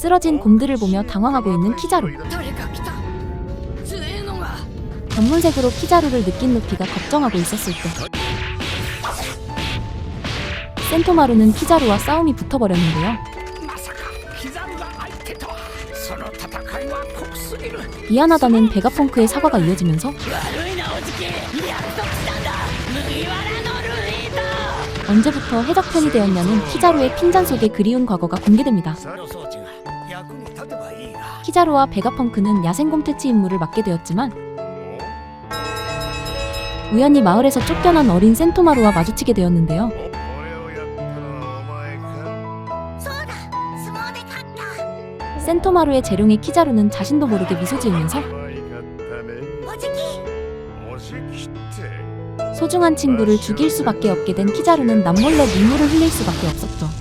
쓰러진 곰들을 보며 당황하고 있는 키자루. 검문색으로 키자루를 느낀 루피가 걱정하고 있었을 때 센토마루는 키자루와 싸움이 붙어버렸는데요. 미안하다는 베가펑크의 사과가 이어지면서 언제부터 해적편이 되었냐는 키자루의 핀잔 속의 그리운 과거가 공개됩니다. 키자루와 베가펑크는 야생공태치 임무를 맡게 되었지만 우연히 마을에서 쫓겨난 어린 센토마루와 마주치게 되었는데요. 센토마루의 재룡의 키자루는 자신도 모르게 미소 지으면서 소중한 친구를 죽일 수밖에 없게 된 키자루는 남몰래 눈물을 흘릴 수밖에 없었죠.